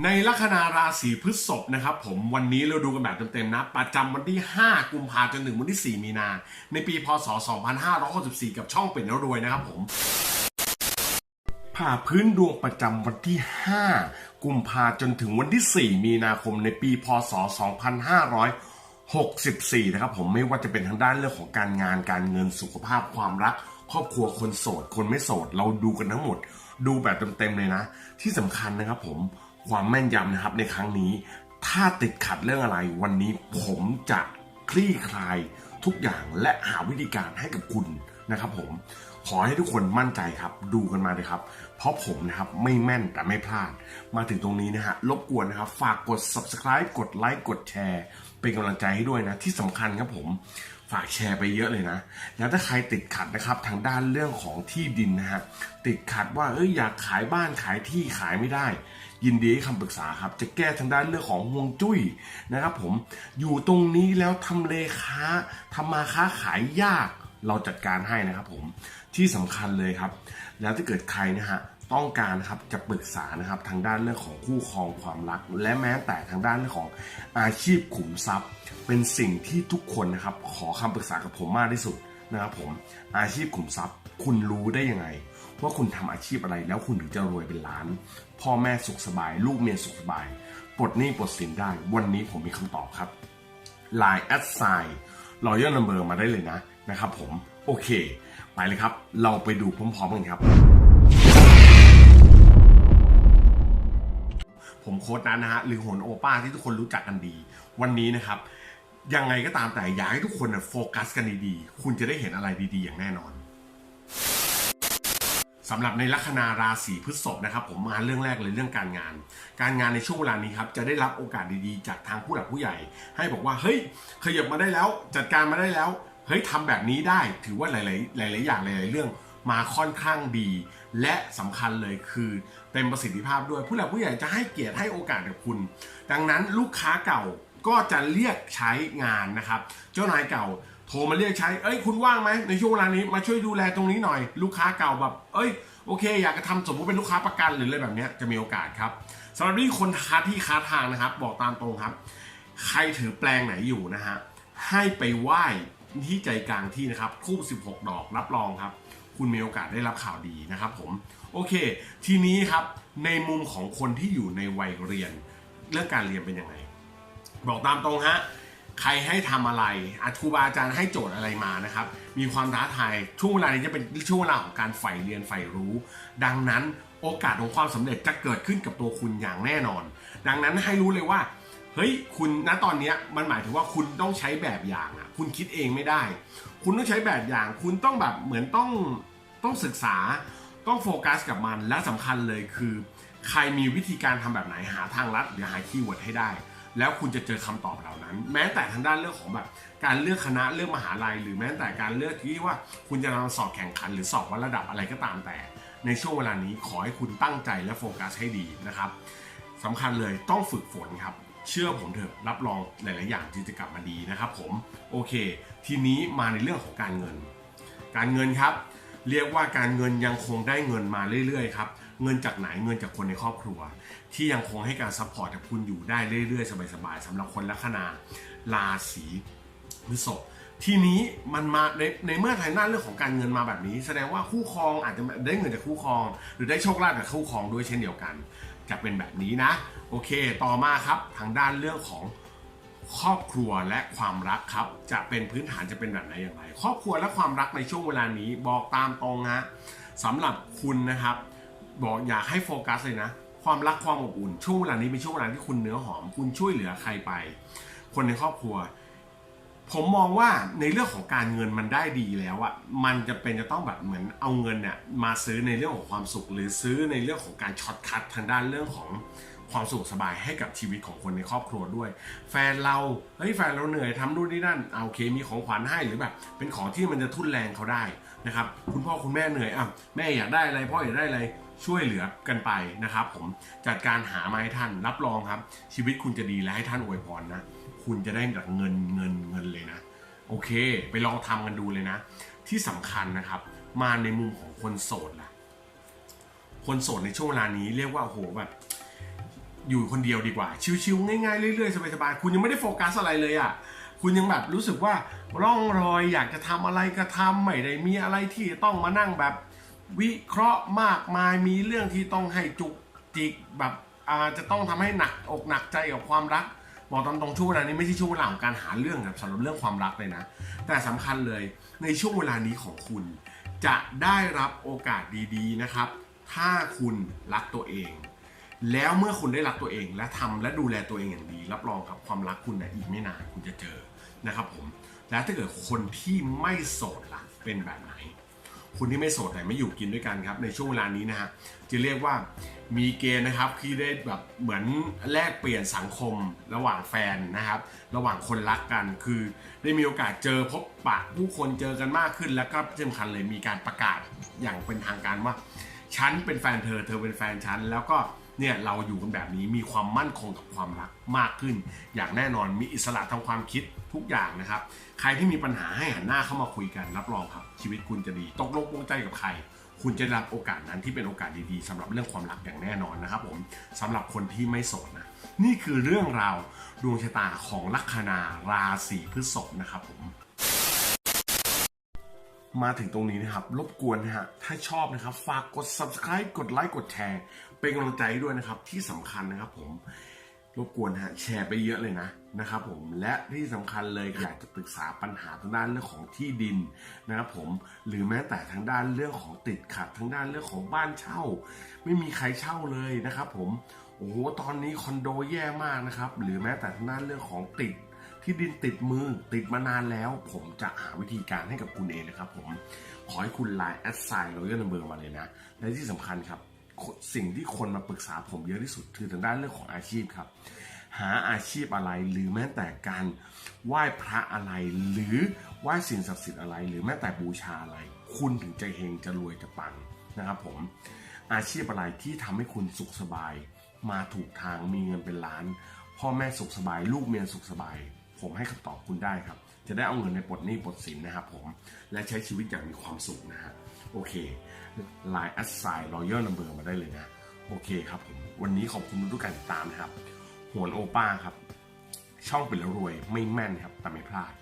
ในลัคนาราศีพฤษภนะครับผมวันนี้เราดูกันแบบเต็มๆนะ ประจำวันที่ 5 กุมภาพันธ์จนถึงวันที่ 4 มีนา ในปีพศ 2564 กับช่องเป็นแล้วรวยนะครับผมผ่าพื้นดวงประจำวันที่ 5 กุมภาพันธ์จนถึงวันที่ 4 มีนาคมในปีพศ 2564 นะครับผมไม่ว่าจะเป็นทางด้านเรื่องของการงานการเงินสุขภาพความรัก ครอบครัวคนโสด คนไม่โสด เราดูกันทั้งหมด ดูแบบเต็มๆเลยนะ ที่สำคัญนะครับผม ความแม่นยำนะครับในครั้งนี้ ถ้าติดขัดเรื่องอะไรวันนี้ผมจะคลี่คลายทุกอย่างและหาวิธีการให้กับคุณนะครับผมขอให้ทุกคนมั่นใจครับดูกันมาเลยครับ เพราะผมนะครับไม่แม่นแต่ไม่พลาด มาถึงตรงนี้นะฮะรบกวนนะครับ ฝากกด subscribe กดไลค์กดแชร์ เป็นกำลังใจให้ด้วยนะ ที่สำคัญครับผม ฝากแชร์ไปเยอะเลยนะ แล้วถ้าใครติดขัดนะครับทางด้านเรื่องของที่ดินนะฮะติดขัดว่าเอ้ยอยากขายบ้านขายที่ขายไม่ได้ ยินดีให้คำปรึกษาครับ จะแก้ทางด้านเรื่องของห่วงจุ้ยนะครับผมอยู่ตรงนี้แล้วทำเลค้าทำมาค้าขายยากเราจัดการให้นะครับผมที่สำคัญเลยครับ แล้วถ้าเกิดใครนะฮะต้องการนะครับจะปรึกษานะครับทางด้านเรื่องของคู่ครองความรัก และแม้แต่ทางด้านเรื่องของอาชีพขุมทรัพย์ เป็นสิ่งที่ทุกคนนะครับขอคำปรึกษากับผมมากที่สุดนะครับผมอาชีพขุมทรัพย์ คุณรู้ได้ยังไง ว่าคุณทำอาชีพอะไรแล้วคุณถึงจะรวยเป็นล้าน พ่อแม่สุขสบาย ลูกเมียสุขสบายปลดหนี้ปลดสินได้ วันนี้ผมมีคำตอบครับ Line แอดไซน์รอยัลนัมเบอร์มาได้เลยนะนะครับผม โอเค ไปเลยครับ เราไปดูพร้อมๆกันครับ ผมโค้ดนั้นนะฮะหรือโหนโอป้าที่ทุกคนรู้จักกันดี วันนี้นะครับ ยังไงก็ตามแต่อยากให้ทุกคนนะโฟกัสกันดีๆ คุณจะได้เห็นอะไรดีๆ อย่างแน่นอนสำหรับในลัคนาราศีพฤษภนะครับผมมาเรื่องแรกเลยเรื่องการงาน การงานในช่วงเวลานี้ครับจะได้รับโอกาสดีๆ จากทางผู้หลักผู้ใหญ่ ให้บอกว่าเฮ้ยขยับมาได้แล้ว จัดการมาได้แล้ว เฮ้ยทำแบบนี้ได้ถือว่าหลาย ๆ หลาย ๆ อย่างหลาย ๆ เรื่องมาค่อนข้างดี และสำคัญเลยคือเต็มประสิทธิภาพด้วย ผู้หลักผู้ใหญ่จะให้เกียรติให้โอกาสกับคุณ ดังนั้นลูกค้าเก่าก็จะเรียกใช้งานนะครับ เจ้านายเก่าโทรมาเรียกใช้ เอ้ยคุณว่างไหมในช่วงเวลานี้มาช่วยดูแลตรงนี้หน่อย ลูกค้าเก่าแบบ เอ้ยโอเค อยากจะทำสมมติเป็นลูกค้าประกันหรืออะไรแบบนี้จะมีโอกาสครับสำหรับนี่คนค้าที่ค้าทางนะครับ บอกตามตรงครับ ใครถือแปลงไหนอยู่นะฮะให้ไปไหว้ ที่ใจกลางที่นะครับทูบ16 ดอกรับรองครับ คุณมีโอกาสได้รับข่าวดีนะครับผมโอเค ทีนี้ครับในมุมของคนที่อยู่ในวัยเรียน เรื่องการเรียนเป็นยังไง บอกตามตรงฮะใครให้ทำอะไรอาครูบาอาจารย์ให้โจทย์อะไรมานะครับ มีความท้าทายช่วงเวลานี้จะเป็นช่วงเวลาของการใฝ่เรียนใฝ่รู้ ดังนั้นโอกาสของความสำเร็จจะเกิดขึ้นกับตัวคุณอย่างแน่นอน ดังนั้นให้รู้เลยว่า เฮ้ย คุณณตอนนี้มันหมายถึงว่าคุณต้องใช้แบบอย่างอะ คุณคิดเองไม่ได้ คุณต้องใช้แบบอย่าง คุณต้องแบบเหมือนต้องต้องศึกษา ต้องโฟกัสกับมัน และสำคัญเลยคือ ใครมีวิธีการทำแบบไหนหาทางลัดหรือหาคีย์เวิร์ดให้ได้ แล้วคุณจะเจอคำตอบเหล่านั้น แม้แต่ทางด้านเรื่องของแบบ การเลือกคณะเลือกมหาลัย หรือแม้แต่การเลือกที่ว่า คุณจะมาสอบแข่งขัน หรือสอบวัดระดับอะไรก็ตามแต่ ในช่วงเวลานี้ขอให้คุณตั้งใจและโฟกัสให้ดีนะครับสำคัญเลยต้องฝึกฝนครับ เชื่อผมเถอะรับรองหลาย ๆ อย่างที่จะกลับมาดีนะครับผมโอเค ทีนี้มาในเรื่องของการเงิน การเงินครับ เรียกว่าการเงินยังคงได้เงินมาเรื่อย ๆ ครับเงินจากไหนเงินจากคนในครอบครัว ที่ยังคงให้การซัพพอร์ตกับคุณอยู่ได้เรื่อย ๆ สบาย ๆสำหรับคนลัคนาราศีพฤษภทีนี้มันมาในในเมื่อทางด้านเรื่องของการเงินมาแบบนี้ แสดงว่าคู่ครองอาจจะได้เงินจากคู่ครอง หรือได้โชคลาภจากคู่ครองด้วยเช่นเดียวกัน จะเป็นแบบนี้นะ โอเค ต่อมาครับทางด้านเรื่องของครอบครัวและความรักครับ จะเป็นพื้นฐานจะเป็นแบบไหนอย่างไร ครอบครัวและความรักในช่วงเวลานี้บอกตามตรงฮะสำหรับคุณนะครับ บอกอยากให้โฟกัสเลยนะ ความรักความอบอุ่น ช่วงเวลานี้เป็นช่วงเวลาที่คุณเนื้อหอม คุณช่วยเหลือใครไป คนในครอบครัว ผมมองว่าในเรื่องของการเงินมันได้ดีแล้วอะมันจะเป็นจะต้องแบบเหมือนเอาเงินเนี่ยมาซื้อในเรื่องของความสุข หรือซื้อในเรื่องของการช็อตคัททางด้านเรื่องของความสุขสบายให้กับชีวิตของคนในครอบครัวด้วย แฟนเราเฮ้ยแฟนเราเหนื่อยทำนู่นนี่นั่นเอาโอเคมีของขวัญให้หรือแบบเป็นของที่มันจะทุ่นแรงเขาได้นะครับคุณพ่อคุณแม่เหนื่อยอะแม่อยากได้อะไรพ่ออยากได้อะไรช่วยเหลือกันไปนะครับ ผมจัดการหามาให้ท่านรับรองครับ ชีวิตคุณจะดีและให้ท่านอวยพรนะ คุณจะได้แบบเงินเงินเงินเลยนะ โอเค ไปลองทำกันดูเลยนะ ที่สำคัญนะครับ มาในมุมของคนโสดล่ะ คนโสดในช่วงเวลานี้เรียกว่าโอ้โหแบบอยู่คนเดียวดีกว่า ชิวๆง่ายๆเรื่อยๆสบายๆคุณยังไม่ได้โฟกัสอะไรเลยอะคุณยังแบบรู้สึกว่าร่องรอยอยากจะทำอะไรก็ทำไม่ได้มีอะไรที่ต้องมานั่งแบบวิเคราะห์มากมายมีเรื่องที่ต้องให้จุกจิกแบบอาจจะต้องทำให้หนักอกหนักใจกับความรัก บอกตามตรงช่วงเวลานี้ไม่ใช่ช่วงเวลาของการหาเรื่องครับสำหรับเรื่องความรักเลยนะ แต่สำคัญเลยในช่วงเวลานี้ของคุณ จะได้รับโอกาสดีๆนะครับ ถ้าคุณรักตัวเอง แล้วเมื่อคุณได้รักตัวเอง และทำและดูแลตัวเองอย่างดี รับรองครับความรักคุณนะอีกไม่นานคุณจะเจอนะครับผมแล้วถ้าเกิดคนที่ไม่โสดล่ะเป็นแบบไหน คุณที่ไม่โสดแต่ไม่อยู่กินด้วยกันครับในช่วงเวลานี้นะฮะจะเรียกว่ามีเกณฑ์นะครับที่ได้แบบเหมือนแลกเปลี่ยนสังคมระหว่างแฟนนะครับ ระหว่างคนรักกันคือ ได้มีโอกาสเจอพบปะผู้คนเจอกันมากขึ้น แล้วก็ที่สำคัญเลยมีการประกาศอย่างเป็นทางการว่าฉันเป็นแฟนเธอเธอเป็นแฟนฉันแล้วก็ เนี่ยเราอยู่กันแบบนี้มีความมั่นคงกับความรักมากขึ้น อย่างแน่นอนมีอิสระทางความคิดทุกอย่างนะครับ ใครที่มีปัญหาให้หันหน้าเข้ามาคุยกันรับรองครับ ชีวิตคุณจะดีตกลงปลงใจกับใคร คุณจะรับโอกาสนั้นที่เป็นโอกาสดีๆสำหรับเรื่องความรักอย่างแน่นอนนะครับผมสำหรับคนที่ไม่โสดนะนี่คือเรื่องราวดวงชะตาของลัคนาราศีพฤษภนะครับผม มาถึงตรงนี้นะครับ รบกวนนะฮะ ถ้าชอบนะครับ ฝากกด subscribe กดไลค์กดแชร์ เป็นกำลังใจให้ด้วยนะครับ ที่สำคัญนะครับผมรบกวนฮะแชร์ไปเยอะเลยนะนะครับผมและที่สำคัญเลยอยากจะปรึกษาปัญหาทางด้านเรื่องของที่ดินนะครับผมหรือแม้แต่ทางด้านเรื่องของติดขัดทางด้านเรื่องของบ้านเช่า ไม่มีใครเช่าเลยนะครับผมโอ้โหตอนนี้คอนโดแย่มากนะครับหรือแม้แต่ทางด้านเรื่องของติด ที่ดินติดมือติดมานานแล้ว ผมจะหาวิธีการให้กับคุณเองนะครับผมขอให้คุณไลน์แอดไซน์โรยัลเบอร์มาเลยนะ และที่สำคัญครับ สิ่งที่คนมาปรึกษาผมเยอะที่สุดคือทางด้านเรื่องของอาชีพครับ หาอาชีพอะไรหรือแม้แต่การไหว้พระอะไรหรือไหว้สิ่งศักดิ์สิทธิ์อะไร หรือแม้แต่บูชาอะไร คุณถึงจะเฮงจะรวยจะปังนะครับผมอาชีพอะไรที่ทำให้คุณสุขสบาย มาถูกทางมีเงินเป็นล้าน พ่อแม่สุขสบาย ลูกเมียสุขสบาย ผมให้คำตอบคุณได้ครับ จะได้เอาเงินในปลดหนี้ปลดสินนะครับผม และใช้ชีวิตอย่างมีความสุขนะฮะ โอเคลน์แอดไซน์รอยัลนัมเบอร์มาได้เลยนะ โอเคครับผม วันนี้ขอบคุณทุกการติดตามนะครับหวนโอป้าครับ ช่องเป็นแล้วรวยไม่แม่นครับ แต่ไม่พลาด